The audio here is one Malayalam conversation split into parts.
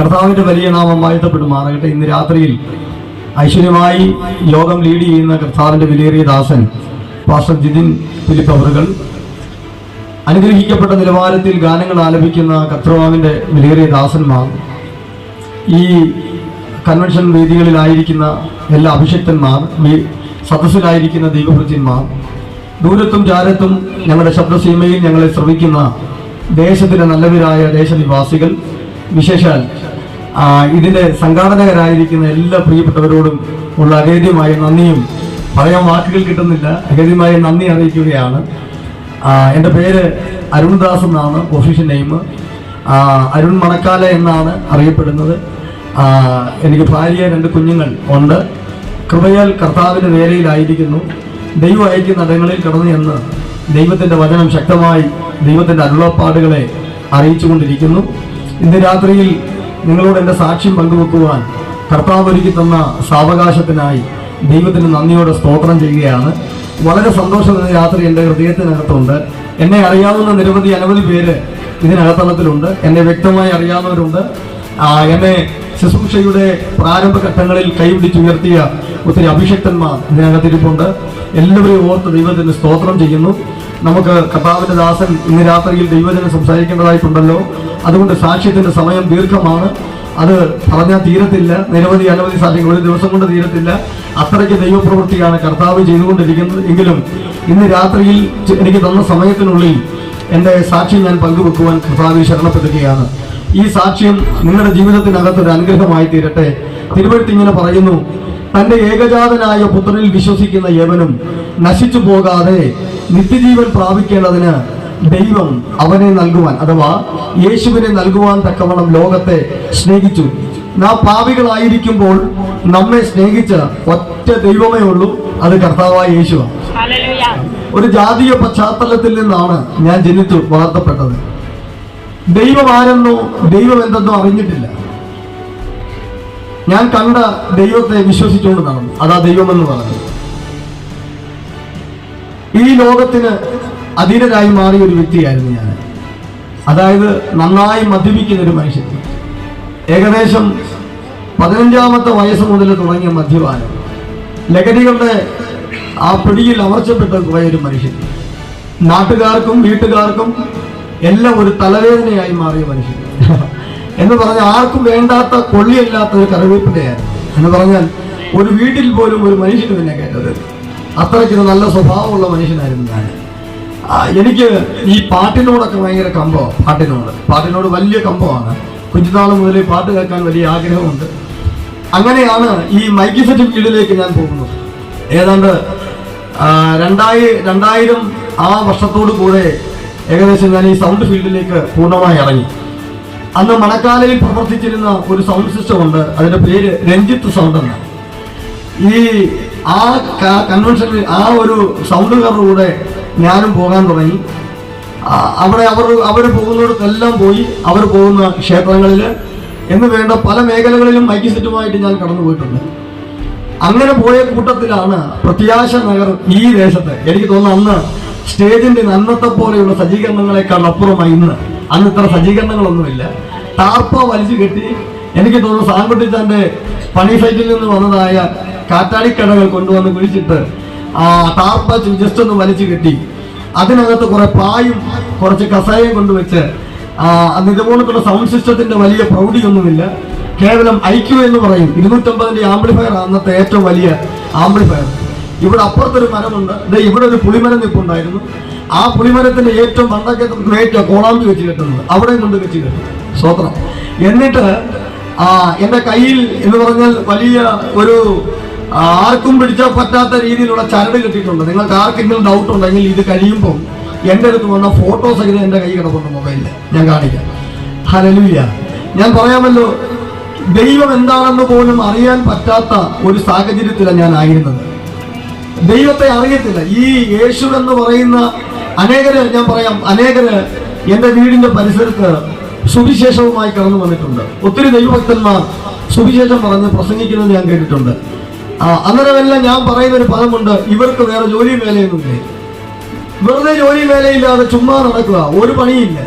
കർത്താവിന്റെ വലിയ നാമം വാഴ്ത്തപ്പെടുമാറാകട്ടെ ഇന്ന് രാത്രിയിൽ ഐശ്വര്യമായി ലോകം ലീഡ് ചെയ്യുന്ന കർത്താവിന്റെ വിലയേറിയ ദാസൻ പാസ്റ്റർ ജിതിൻ ഫിലിപ്പ് അവറുകൾ. അനുഗ്രഹിക്കപ്പെട്ട നിലവാരത്തിൽ ഗാനങ്ങൾ ആലപിക്കുന്ന കർത്താവിന്റെ വിലയേറിയ ദാസന്മാർ ഈ കൺവെൻഷൻ വേദികളിലായിരിക്കുന്ന എല്ലാ അഭിഷക്തന്മാർ സദസ്സിലായിരിക്കുന്ന ദൈവഭൃത്യന്മാർ ദൂരത്തും ചാരത്തും ഞങ്ങളുടെ ശബ്ദസീമയിൽ ഞങ്ങളെ ശ്രമിക്കുന്ന ദേശത്തിലെ നല്ലവരായ ദേശനിവാസികൾ വിശേഷാൽ ഇതിന്റെ സംഘാടകരായിരിക്കുന്ന എല്ലാ പ്രിയപ്പെട്ടവരോടും ഉള്ള അഗേദ്യമായ നന്ദിയും. പറയാൻ വാക്കുകൾ കിട്ടുന്നില്ല. അഗേദ്യമായ നന്ദി അറിയിക്കുകയാണ്. എന്റെ പേര് അരുൺദാസ് എന്നാണ് ഒഫീഷ്യൽ നെയിം അരുൺ മണക്കാല എന്നാണ് അറിയപ്പെടുന്നത്. എനിക്ക് ഭാര്യ രണ്ട് കുഞ്ഞുങ്ങൾ ഉണ്ട്. കൃപയാൽ കർത്താവിന്റെ വേലയിലായിരിക്കുന്നു. ദൈവം അയക്കുന്ന ഇടങ്ങളിൽ കടന്നു എന്ന് ദൈവത്തിന്റെ വചനം ശക്തമായി ദൈവത്തിന്റെ അരുളപ്പാടുകളെ അറിയിച്ചുകൊണ്ടിരിക്കുന്നു. ഇന്ന് രാത്രിയിൽ നിങ്ങളോട് എന്റെ സാക്ഷ്യം പങ്കുവെക്കുവാൻ കർത്താവ് ഒരുക്കി തന്ന സാവകാശത്തിനായി ദൈവത്തിന് നന്ദിയോടെ സ്തോത്രം ചെയ്യുകയാണ്. വളരെ സന്തോഷം എന്ന രാത്രി എന്റെ ഹൃദയത്തിനകത്തുണ്ട്. എന്നെ അറിയാവുന്ന നിരവധി അനവധി പേര് ഇതിനകത്തളത്തിലുണ്ട്. എന്നെ വ്യക്തമായി അറിയാവുന്നവരുണ്ട്. എന്നെ ശുശ്രൂഷയുടെ പ്രാരംഭഘട്ടങ്ങളിൽ കൈപിടിച്ചുയർത്തിയ ഒത്തിരി അഭിഷക്തന്മാർ ഇതിനകത്തിരിപ്പുണ്ട്. എല്ലാവരെയും ഓർത്ത് ദൈവത്തിന് സ്തോത്രം ചെയ്യുന്നു. നമുക്ക് കർത്താവിന്റെ ദാസൻ ഇന്ന് രാത്രിയിൽ ദൈവജനം സംസാരിക്കേണ്ടതായിട്ടുണ്ടല്ലോ. അതുകൊണ്ട് സാക്ഷ്യത്തിന്റെ സമയം ദീർഘമാണ്. അത് പറഞ്ഞാൽ തീരത്തില്ല. നിരവധി അനവധി സാക്ഷ്യങ്ങൾ ഒരു ദിവസം കൊണ്ട് തീരത്തില്ല. അത്രയ്ക്ക് ദൈവപ്രവൃത്തിയാണ് കർത്താവ് ചെയ്തുകൊണ്ടിരിക്കുന്നത്. എങ്കിലും ഇന്ന് രാത്രിയിൽ എനിക്ക് തന്ന സമയത്തിനുള്ളിൽ എന്റെ സാക്ഷ്യം ഞാൻ പങ്കുവെക്കുവാൻ കർത്താവിൽ ശരണപ്പെടുകയാണ്. ഈ സാക്ഷ്യം നിങ്ങളുടെ ജീവിതത്തിനകത്ത് ഒരു അനുഗ്രഹമായി തീരട്ടെ. തിരുവഴുത്തിങ്ങനെ പറയുന്നു തന്റെ ഏകജാതനായ പുത്രനിൽ വിശ്വസിക്കുന്ന യവനും നശിച്ചു പോകാതെ നിത്യജീവൻ പ്രാപിക്കേണ്ടതിന് ദൈവം അവനെ നൽകുവാൻ അഥവാ യേശുവിനെ നൽകുവാൻ തക്കവണ്ണം ലോകത്തെ സ്നേഹിച്ചു. നാം പാവികളായിരിക്കുമ്പോൾ നമ്മെ സ്നേഹിച്ച ഒറ്റ ദൈവമേ ഉള്ളൂ അത് കർത്താവായ യേശുവാണ്. ഒരു ജാതീയ പശ്ചാത്തലത്തിൽ നിന്നാണ് ഞാൻ ജനിച്ചു വളർത്തപ്പെട്ടത്. ദൈവം ആരെന്നോ ദൈവം എന്തെന്നോ അറിഞ്ഞിട്ടില്ല. ഞാൻ കണ്ട ദൈവത്തെ വിശ്വസിച്ചുകൊണ്ട് നടന്നു. അതാ ദൈവമെന്ന് പറഞ്ഞു ഈ ലോകത്തിന് അധീനരായി മാറിയ ഒരു വ്യക്തിയായിരുന്നു ഞാൻ. അതായത് നന്നായി മദ്യപിക്കുന്ന ഒരു മനുഷ്യൻ. ഏകദേശം പതിനഞ്ചാമത്തെ വയസ്സ് മുതൽ തുടങ്ങിയ മദ്യപാനം. ലഹരികളുടെ ആ പിടിയിൽ അമർച്ചപ്പെട്ട പോയ മനുഷ്യൻ. നാട്ടുകാർക്കും വീട്ടുകാർക്കും എല്ലാം ഒരു തലവേദനയായി മാറിയ മനുഷ്യൻ. എന്ന് പറഞ്ഞാൽ ആർക്കും വേണ്ടാത്ത കൊള്ളിയല്ലാത്ത ഒരു കറിവേപ്പിന്റെയായിരുന്നു എന്ന് പറഞ്ഞാൽ ഒരു വീട്ടിൽ പോലും ഒരു മനുഷ്യന് പിന്നെ കേട്ടത് അത്രയ്ക്കൊരു നല്ല സ്വഭാവമുള്ള മനുഷ്യനായിരുന്നു ഞാൻ. എനിക്ക് ഈ പാട്ടിനോടൊക്കെ ഭയങ്കര കമ്പമാണ് പാട്ടിനോട്. പാട്ടിനോട് വലിയ കമ്പമാണ്. കുഞ്ഞുനാൾ മുതൽ പാട്ട് കേൾക്കാൻ വലിയ ആഗ്രഹമുണ്ട്. അങ്ങനെയാണ് ഈ മൈക്ക് സെറ്റ് ഫീൽഡിലേക്ക് ഞാൻ പോകുന്നത്. ഏതാണ്ട് രണ്ടായി രണ്ടായിരം ആ വർഷത്തോടു കൂടെ ഏകദേശം ഞാൻ ഈ സൗണ്ട് ഫീൽഡിലേക്ക് പൂർണമായി ഇറങ്ങി. അന്ന് മണക്കാലയിൽ പ്രവർത്തിച്ചിരുന്ന ഒരു സൗണ്ട് സിസ്റ്റം ഉണ്ട്. അതിന്റെ പേര് രഞ്ജിത്ത് സൗണ്ട് എന്നാണ്. ഈ ആ കൺവെൻഷനിൽ ആ ഒരു സൗണ്ടുകാരുടെ കൂടെ ഞാനും പോകാൻ തുടങ്ങി. അവിടെ അവർ അവർ പോകുന്നിടത്തെല്ലാം പോയി അവർ പോകുന്ന ക്ഷേത്രങ്ങളിൽ എന്ന് വേണ്ട പല മേഖലകളിലും മൈക്ക് സെറ്റുമായിട്ട് ഞാൻ കടന്നു പോയിട്ടുണ്ട്. അങ്ങനെ പോയ കൂട്ടത്തിലാണ് പ്രത്യാശ നഗർ ഈ ദേശത്ത് എനിക്ക് തോന്നുന്നു അന്ന് സ്റ്റേജിന്റെ അന്നത്തെ പോലെയുള്ള സജ്ജീകരണങ്ങളെക്കാൾ അപ്പുറമായി ഇന്ന്. അന്ന് ഇത്ര സജ്ജീകരണങ്ങളൊന്നുമില്ല. ടാർപ്പ വലിച്ചു കെട്ടി എനിക്ക് തോന്നുന്നു സാൻകുട്ടിച്ചാന്റെ പണി സൈറ്റിൽ നിന്ന് വന്നതായ കാറ്റാടിക്കടകൾ കൊണ്ടുവന്ന് കുഴിച്ചിട്ട് ആ ടാർപ്പ ജസ്റ്റ് ഒന്ന് വലിച്ചു കെട്ടി. അതിനകത്ത് കുറെ പായും കുറച്ച് കസായം കൊണ്ടുവച്ച് ഇതുപോലത്തുള്ള സൗണ്ട് സിസ്റ്റത്തിന്റെ വലിയ പ്രൗഢിയൊന്നുമില്ല. കേവലം ഐക്യു എന്ന് പറയും. ഇരുന്നൂറ്റമ്പതിന്റെ ആംപ്ലിഫയർ അന്നത്തെ ഏറ്റവും വലിയ ആംപ്ലിഫയർ ഇവിടെ അപ്പുറത്തൊരു മരമുണ്ട്. ഇവിടെ ഒരു പുളിമരം നിൽപ്പുണ്ടായിരുന്നു ആ പുളിമരത്തിന്റെ ഏറ്റവും പണ്ടൊക്കെ ഏറ്റവും കോളാമ്പി വെച്ച് കെട്ടുന്നത്. അവിടെ കൊണ്ട് വെച്ച് കെട്ടും. സ്വത്രം. എന്നിട്ട് ആ എന്റെ കയ്യിൽ എന്ന് പറഞ്ഞാൽ വലിയ ഒരു ആർക്കും പിടിച്ചാൽ പറ്റാത്ത രീതിയിലുള്ള ചരട് കിട്ടിയിട്ടുണ്ട്. നിങ്ങൾക്ക് ആർക്കെങ്കിലും ഡൗട്ട് ഉണ്ടെങ്കിൽ ഇത് കഴിയുമ്പോൾ എന്റെ അടുത്ത് വന്ന ഫോട്ടോസ് സഹിതം എന്റെ കൈ കിടപ്പുണ്ട് മൊബൈലിൽ ഞാൻ കാണിക്കാം. ഹലലുയ ഞാൻ പറയാമല്ലോ ദൈവം എന്താണെന്ന് പോലും അറിയാൻ പറ്റാത്ത ഒരു സാഹചര്യത്തിലാണ് ഞാൻ ആയിരുന്നത്. ദൈവത്തെ അറിയത്തില്ല. ഈ യേശു എന്ന് പറയുന്ന അനേകര് ഞാൻ പറയാം അനേകര് എന്റെ വീടിന്റെ പരിസരത്ത് സുവിശേഷവുമായി കടന്നു വന്നിട്ടുണ്ട്. ഒത്തിരി ദൈവഭക്തന്മാർ സുവിശേഷം പറഞ്ഞ് പ്രസംഗിക്കുന്നത് ഞാൻ കേട്ടിട്ടുണ്ട്. അന്നേരമെല്ലാം ഞാൻ പറയുന്ന ഒരു പദമുണ്ട് ഇവർക്ക് വേറെ ജോലി മേലയൊന്നുമില്ല? വെറുതെ ജോലി മേലയില്ലാതെ ചുമ്മാ നടക്കുക ഒരു പണിയില്ല.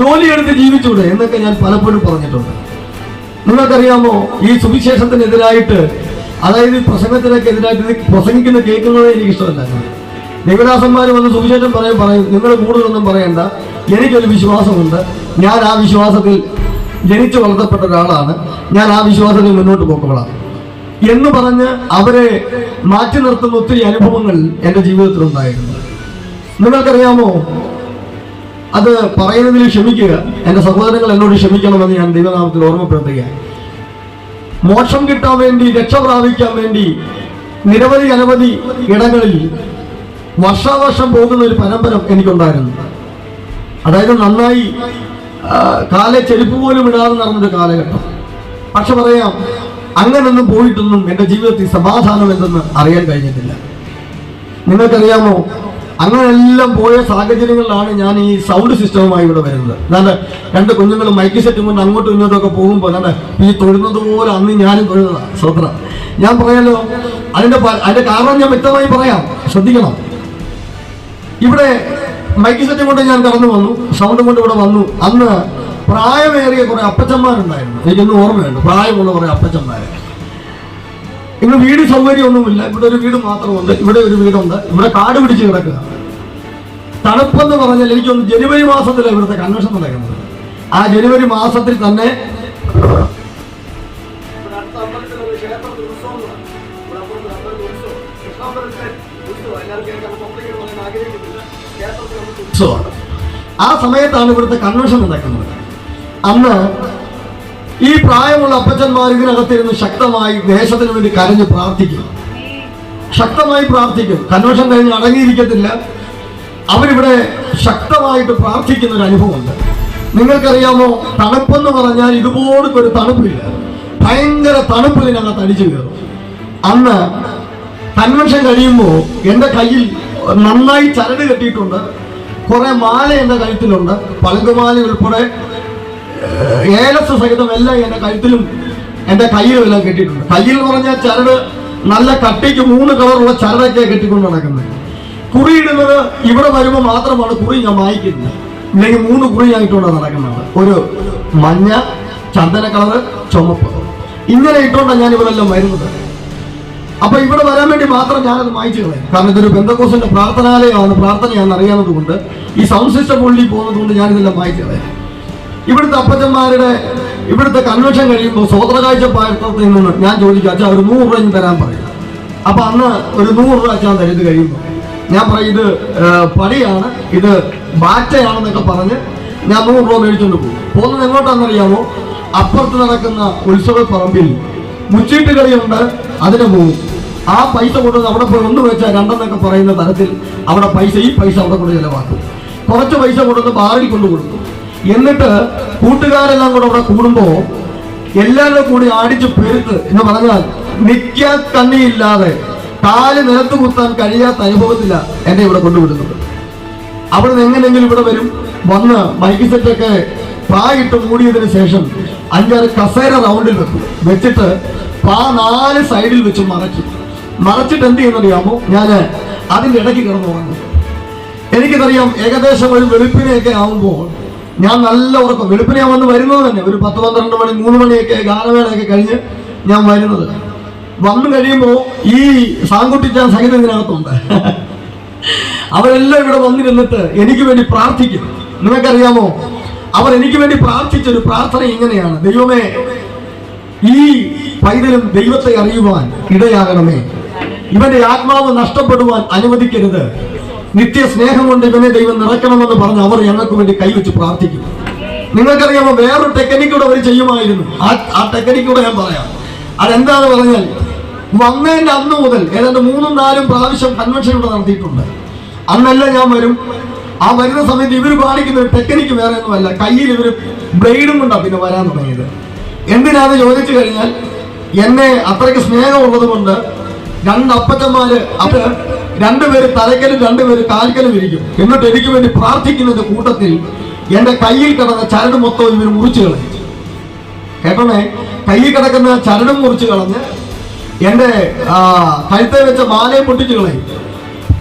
ജോലി എടുത്ത് ജീവിച്ചൂടെ എന്നൊക്കെ ഞാൻ പലപ്പോഴും പറഞ്ഞിട്ടുണ്ട്. നിങ്ങൾക്കറിയാമോ ഈ സുവിശേഷത്തിനെതിരായിട്ട് അതായത് പ്രസംഗത്തിനൊക്കെ എതിരായിട്ട് ഇത് പ്രസംഗിക്കുന്ന കേൾക്കുന്നത് എനിക്ക് ഇഷ്ടമല്ല ദേവദാസന്മാർ വന്ന് സുവിശേഷം പറയും പറയും നിങ്ങൾ കൂടുതലൊന്നും പറയണ്ട. എനിക്കൊരു വിശ്വാസമുണ്ട്. ഞാൻ ആ വിശ്വാസത്തിൽ ജനിച്ചു വളർത്തപ്പെട്ട ഒരാളാണ്. ഞാൻ ആ വിശ്വാസത്തിൽ മുന്നോട്ട് പോക്കോളാം എന്ന് പറഞ്ഞ് അവരെ മാറ്റി നിർത്തുന്ന ഒത്തിരി അനുഭവങ്ങൾ എന്റെ ജീവിതത്തിൽ ഉണ്ടായിരുന്നു. നിങ്ങൾക്കറിയാമോ? അത് പറയുന്നതിൽ ക്ഷമിക്കുക. എന്റെ സഹോദരങ്ങൾ എന്നോട് ക്ഷമിക്കണമെന്ന് ഞാൻ ദൈവനാമത്തിൽ ഓർമ്മപ്പെടുത്തുകയാണ്. മോക്ഷം കിട്ടാൻ വേണ്ടി രക്ഷ പ്രാപിക്കാൻ വേണ്ടി നിരവധി അനവധി ഇടങ്ങളിൽ വർഷാവർഷം പോകുന്ന ഒരു പരമ്പര എനിക്കുണ്ടായിരുന്നു. അതായത് നന്നായി കാലെ ചെരുപ്പ് പോലും ഇടാതെ നടന്നൊരു കാലഘട്ടം. പക്ഷെ പറയാം അങ്ങനൊന്നും പോയിട്ടൊന്നും എന്റെ ജീവിതത്തിൽ സമാധാനം എന്തെന്ന് അറിയാൻ കഴിഞ്ഞിട്ടില്ല. നിങ്ങൾക്കറിയാമോ? അങ്ങനെയെല്ലാം പോയ സാഹചര്യങ്ങളിലാണ് ഞാൻ ഈ സൗണ്ട് സിസ്റ്റവുമായി ഇവിടെ വരുന്നത്. അതാണ്ട് രണ്ട് കുഞ്ഞുങ്ങൾ മൈക്ക് സെറ്റും കൊണ്ട് അങ്ങോട്ടും ഇങ്ങോട്ടും ഒക്കെ പോകുമ്പോൾ അതാണ്ട് ഈ തൊഴുന്നത് പോലെ അന്ന് ഞാനും തൊഴുന്നതാണ് സ്വത്ര ഞാൻ പറയാലോ അതിന്റെ അതിന്റെ കാരണം ഞാൻ വ്യക്തമായി പറയാം. ശ്രദ്ധിക്കണം. ഇവിടെ മൈക്ക് സെറ്റും കൊണ്ട് ഞാൻ കടന്നു വന്നു സൗണ്ടും കൊണ്ട് ഇവിടെ വന്നു. അന്ന് പ്രായമേറിയ കുറെ അപ്പച്ചന്മാരുണ്ടായിരുന്നു. എനിക്കൊന്നും ഓർമ്മയുണ്ട്. പ്രായമുള്ള കുറെ അപ്പച്ചന്മാരെ. ഇവിടെ വീട് സൗകര്യമൊന്നുമില്ല. ഇവിടെ ഒരു വീട് മാത്രമുണ്ട്. ഇവിടെ ഒരു വീടുണ്ട്. ഇവിടെ കാട് പിടിച്ച് കിടക്കുക. തണുപ്പെന്ന് പറഞ്ഞാൽ എനിക്കൊന്ന് ജനുവരി മാസത്തിലാണ് ഇവിടുത്തെ കൺവെൻഷൻ നടക്കുന്നത്. ആ ജനുവരി മാസത്തിൽ തന്നെ ആ സമയത്താണ് ഇവിടുത്തെ കൺവെൻഷൻ നടക്കുന്നത്. അന്ന് ഈ പ്രായമുള്ള അപ്പച്ചന്മാർ ഇതിനകത്തിരുന്ന് ശക്തമായി ദേശത്തിന് വേണ്ടി കരഞ്ഞ് പ്രാർത്ഥിക്കും. ശക്തമായി പ്രാർത്ഥിക്കും. കൺവെൻഷൻ കഴിഞ്ഞ് അടങ്ങിയിരിക്കത്തില്ല. അവരിവിടെ ശക്തമായിട്ട് പ്രാർത്ഥിക്കുന്ന ഒരു അനുഭവമുണ്ട് നിങ്ങൾക്കറിയാമോ തണുപ്പെന്ന് പറഞ്ഞാൽ ഇതുപോലൊക്കെ ഒരു തണുപ്പില്ല. ഭയങ്കര തണുപ്പ് ഇതിനകത്ത് അടിച്ചു കയറും. അന്ന് കൺവെൻഷൻ കഴിയുമ്പോൾ എന്റെ കയ്യിൽ നന്നായി ചരട് കെട്ടിയിട്ടുണ്ട്. കുറെ മാല എന്റെ കഴുത്തിലുണ്ട്. പളങ്കുമാല ഉൾപ്പെടെ ഏലസ് സഹിതം എല്ലാം എന്റെ കഴുത്തിലും എന്റെ കയ്യിലും എല്ലാം കെട്ടിയിട്ടുണ്ട്. കയ്യിൽ എന്ന് പറഞ്ഞാൽ ചരട് നല്ല കട്ടിക്ക് മൂന്ന് കളറുള്ള ചരടൊക്കെ കെട്ടിക്കൊണ്ട് നടക്കുന്നത്. കുറിയിടുന്നത് ഇവിടെ വരുമ്പോൾ മാത്രമാണ് കുറി ഞാൻ വായിക്കുന്നത്. ഇല്ലെങ്കിൽ മൂന്ന് കുറി ഞാൻ നടക്കുന്നത്. ഒരു മഞ്ഞ ചന്ദന കളറ് ചുമപ്പ്. ഇങ്ങനെ ഇട്ടുകൊണ്ടാണ് ഞാൻ ഇവിടെ എല്ലാം വരുന്നത്. അപ്പൊ ഇവിടെ വരാൻ വേണ്ടി മാത്രം ഞാനത് മായിച്ചു കളയും കാരണം ഇതൊരു ബന്ധക്കോസിന്റെ പ്രാർത്ഥനാലയമാണ് പ്രാർത്ഥനയാണെന്ന് അറിയാവുന്നത് കൊണ്ട് ഈ സൗണ്ട് സിസ്റ്റം ഉള്ളിൽ പോകുന്നത് കൊണ്ട് ഞാനിതെല്ലാം മായിച്ചു കളയും ഇവിടുത്തെ അപ്പച്ചന്മാരുടെ ഇവിടുത്തെ കൺവെൻഷൻ കഴിയുമ്പോൾ സ്വതന്ത്രകാഴ്ച പാർട്ടത്തിൽ നിന്ന് ഞാൻ ചോദിക്കും അച്ഛാ ഒരു നൂറ് രൂപ തരാൻ പറയും. അപ്പൊ അന്ന് ഒരു നൂറ് രൂപ അച്ഛാൻ തരുന്നത് കഴിയുമ്പോൾ ഞാൻ പറയും ഇത് പടിയാണ് ഇത് ബാറ്റയാണെന്നൊക്കെ പറഞ്ഞ് ഞാൻ നൂറ് രൂപ മേടിച്ചുകൊണ്ട് പോകും. പോകുന്നത് എങ്ങോട്ടാണെന്നറിയാമോ? അപ്പുറത്ത് നടക്കുന്ന ഉത്സവ പറമ്പിൽ മുച്ചീട്ട് കളിയുണ്ട് അതിന് പോകും. ആ പൈസ കൊണ്ടുവന്ന് അവിടെ പോയി ഒന്ന് വെച്ചാൽ രണ്ടെന്നൊക്കെ പറയുന്ന തരത്തിൽ അവിടെ പൈസ ഈ പൈസ അവിടെ കൊണ്ട് ചിലവാക്കും. കുറച്ച് പൈസ കൊണ്ടുവന്ന് ബാറിൽ കൊണ്ടു കൊടുക്കും. എന്നിട്ട് കൂട്ടുകാരെല്ലാം കൂടെ അവിടെ കൂടുമ്പോ എല്ലാവരും കൂടി ആടിച്ചു പെരുത്ത് എന്ന് പറഞ്ഞാൽ നിൽക്കാൻ തന്നെയില്ലാതെ കാൽ നിലത്ത് കുത്താൻ കഴിയാത്ത അനുഭവത്തില്ല എന്നെ ഇവിടെ കൊണ്ടുവിടുന്നത്. അവിടെ നിന്ന് എങ്ങനെയെങ്കിലും ഇവിടെ വരും. വന്ന് മൈക്ക് സെറ്റൊക്കെ പായിട്ട് മൂടിയതിന് ശേഷം അഞ്ചാറ് കസേര റൗണ്ടിൽ വെക്കും. വെച്ചിട്ട് പാ നാല് സൈഡിൽ വെച്ച് മറച്ചു മറച്ചിട്ട് എന്ത് ചെയ്യുന്നറിയാമോ? ഞാൻ അതിന്റെ ഇടയ്ക്ക് കിടന്നു ഉറങ്ങും. എനിക്കതറിയാം ഏകദേശം ഒരു വെളുപ്പിനെയൊക്കെ ആവുമ്പോൾ ഞാൻ നല്ല ഉറക്കം. വെളുപ്പിനെ ഞാൻ വന്ന് വരുന്നത് തന്നെ. ഒരു പത്ത് പന്ത്രണ്ട് മണി മൂന്ന് മണിയൊക്കെ ഗാനമേളയൊക്കെ കഴിഞ്ഞ് ഞാൻ വരുന്നത്. വന്നു കഴിയുമ്പോൾ ഈ സാങ്കുട്ടിച്ചാൻ സഹിതം ഇതിനകത്തുണ്ട്. അവരെല്ലാം ഇവിടെ വന്നിരുന്നിട്ട് എനിക്ക് വേണ്ടി പ്രാർത്ഥിക്കും. നിങ്ങൾക്കറിയാമോ? അവർ എനിക്ക് വേണ്ടി പ്രാർത്ഥിച്ച ഒരു പ്രാർത്ഥന ഇങ്ങനെയാണ്. ദൈവമേ ഈ പൈതലും ദൈവത്തെ അറിയുവാൻ ഇടയാകണമേ. ഇവന്റെ ആത്മാവ് നഷ്ടപ്പെടുവാൻ അനുവദിക്കരുത്. നിത്യ സ്നേഹം കൊണ്ട് ഇവനെ ദൈവം നിറക്കണമെന്ന് പറഞ്ഞ് അവർ ഞങ്ങൾക്ക് വേണ്ടി കൈവച്ച് പ്രാർത്ഥിക്കും. നിങ്ങൾക്കറിയാമോ? വേറൊരു ടെക്നിക്കൂടെ അവർ ചെയ്യുമായിരുന്നു. ആ ആ ടെക്നിക്കൂടെ ഞാൻ പറയാം. അതെന്താന്ന് പറഞ്ഞാൽ വന്നതിന്റെ അന്ന് മുതൽ ഏതാണ്ട് മൂന്നും നാലും പ്രാവശ്യം കൺവെൻഷൻ ഇവിടെ നടത്തിയിട്ടുണ്ട്. അന്നല്ല ഞാൻ വരും? ആ വരുന്ന സമയത്ത് ഇവർ പാലിക്കുന്ന ഒരു ടെക്നിക്ക് വേറെ ഒന്നുമല്ല. കയ്യിൽ ഇവർ ബ്ലേഡും കൊണ്ടാണ് പിന്നെ വരാൻ തുടങ്ങിയത്. എന്തിനാന്ന് ചോദിച്ചു കഴിഞ്ഞാൽ എന്നെ അത്രയ്ക്ക് സ്നേഹമുള്ളത് കൊണ്ട് രണ്ട് അപ്പച്ചന്മാര് രണ്ടുപേര് തലക്കലും രണ്ടുപേര് കാൽക്കലും ഇരിക്കും. എന്നിട്ട് എനിക്ക് വേണ്ടി പ്രാർത്ഥിക്കുന്നത് കൂട്ടത്തിൽ എന്റെ കയ്യിൽ കിടന്ന ചരട് മൊത്തം ഇവർ മുറിച്ചു കളഞ്ഞു. കേട്ടോണേ? കയ്യിൽ കിടക്കുന്ന ചരടും മുറിച്ചു കളഞ്ഞ് എന്റെ കഴുത്തെ വെച്ച മാലയും പൊട്ടിച്ചു കളയും.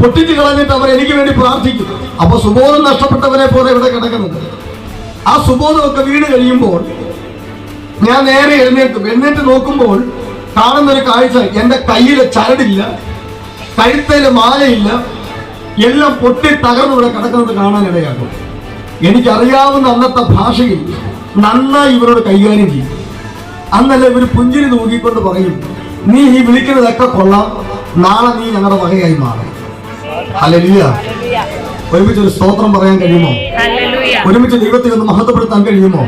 പൊട്ടിച്ചു കളഞ്ഞിട്ട് അവർ എനിക്ക് വേണ്ടി പ്രാർത്ഥിക്കും. അപ്പൊ സുബോധം നഷ്ടപ്പെട്ടവരെ പോലെ ഇവിടെ കിടക്കുന്നത്. ആ സുബോധമൊക്കെ വീട് കഴിയുമ്പോൾ ഞാൻ നേരെ എഴുന്നേൽക്കും. എഴുന്നേറ്റ് നോക്കുമ്പോൾ കാണുന്ന ഒരു കാഴ്ച എന്റെ കയ്യിലെ ചരടില്ല. കഴുത്തേൽ മാലയില്ല എല്ലാം പൊട്ടി തകർന്നു ഇവിടെ കിടക്കുന്നത് കാണാനിടയാക്കും എനിക്കറിയാവുന്ന അന്നത്തെ ഭാഷയിൽ നന്നായി ഇവരോട് കൈകാര്യം ചെയ്യും. അന്നല്ല ഇവർ പുഞ്ചിരി നോക്കിക്കൊണ്ട് പറയും നീ ഈ വിളിക്കുന്നതൊക്കെ കൊള്ളാം നാളെ നീ ഞങ്ങളുടെ വകയായി മാറും. അല്ലല്ല ഒരുമിച്ച് ഒരു സ്തോത്രം പറയാൻ കഴിയുമോ. ഒരുമിച്ച് ദൈവത്തെ ഒന്ന് മഹത്വപ്പെടുത്താൻ കഴിയുമോ?